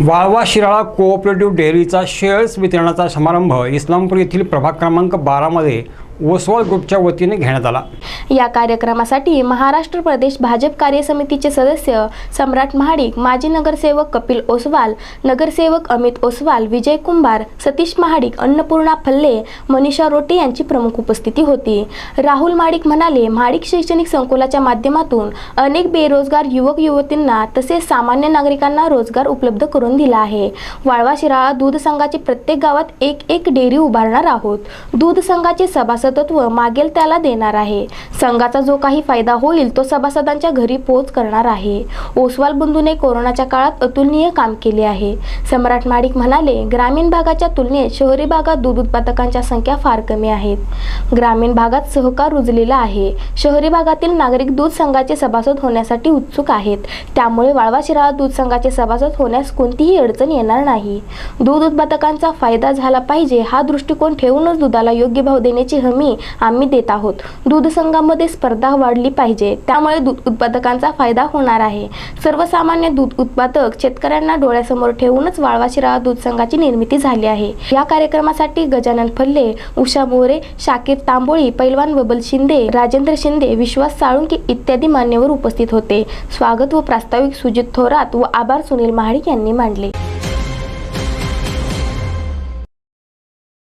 Walwa Shirala cooperative डेअरीचा shares वितरणाचा समारंभ इस्लामपूर येथील प्रभाग क्रमांक बारामध्ये ओसवाल ग्रुपच्या वतीने घेण्यात आला. या कार्यक्रमासाठी महाराष्ट्र प्रदेश भाजप कार्य समितीचे सदस्य सम्राट महाडिक माजी नगरसेवक कपिल ओसवाल नगरसेवक अमित ओसवाल विजय कुंभार सतीश महाडिक अन्नपूर्णा फल्ले मनीषा रोटे यांची प्रमुख उपस्थिती होती. राहुल महाडिक म्हणाले महाडिक शैक्षणिक संकुलाच्या माध्यमातून अनेक बेरोजगार युवक युवतींना तसेच सामान्य नागरिकांना रोजगार उपलब्ध करून दिला आहे. वाळवा शिराळा दूध संघाची प्रत्येक गावात एक एक डेअरी उभारणार आहोत. दूध संघाचे सभासदत्व मागेल त्याला देणार आहे. संघाचा जो काही फायदा होईल तो सभासदांच्या घरी पोहोच करणार आहे. ओसवाल बंधूने कोरोनाच्या काळात अतुलनीय काम केले आहे. सम्राट माडिक म्हणाले ग्रामीण भागाच्या तुलनेत शहरी भागात दूध उत्पादकांच्या संख्या फार कमी आहेत. ग्रामीण भागात सहकार रुजलेला आहे. शहरी भागातील नागरिक दूध संघाचे सभासद होण्यासाठी उत्सुक आहेत. त्यामुळे वाळवा शिराळा दूध संघाचे सभासद होण्यास कोणतीही अडचण येणार नाही. दूध उत्पादकांचा फायदा झाला पाहिजे हा दृष्टिकोन ठेवूनच दुधाला योग्य भाव देण्याची हमी आम्ही देत आहोत. दूध संघामध्ये स्पर्धा वाढली पाहिजे. त्यामुळे दूध उत्पादकांचा फायदा होणार आहे. सर्वसामान्य दूध उत्पादक शेतकऱ्यांना डोळ्यासमोर ठेवूनच वाळवा शिराळा दूध संघाची निर्मिती झाली आहे. या कार्यक्रमासाठी गजानन फल्ले उषा मोरे शाकीर तांबोळी पैलवान बबल शिंदे राजेंद्र शिंदे विश्वास साळुंके इत्यादी मान्यवर उपस्थित होते. स्वागत व प्रास्ताविक सुजित थोरात व आभार सुनील महाडिक यांनी मांडले.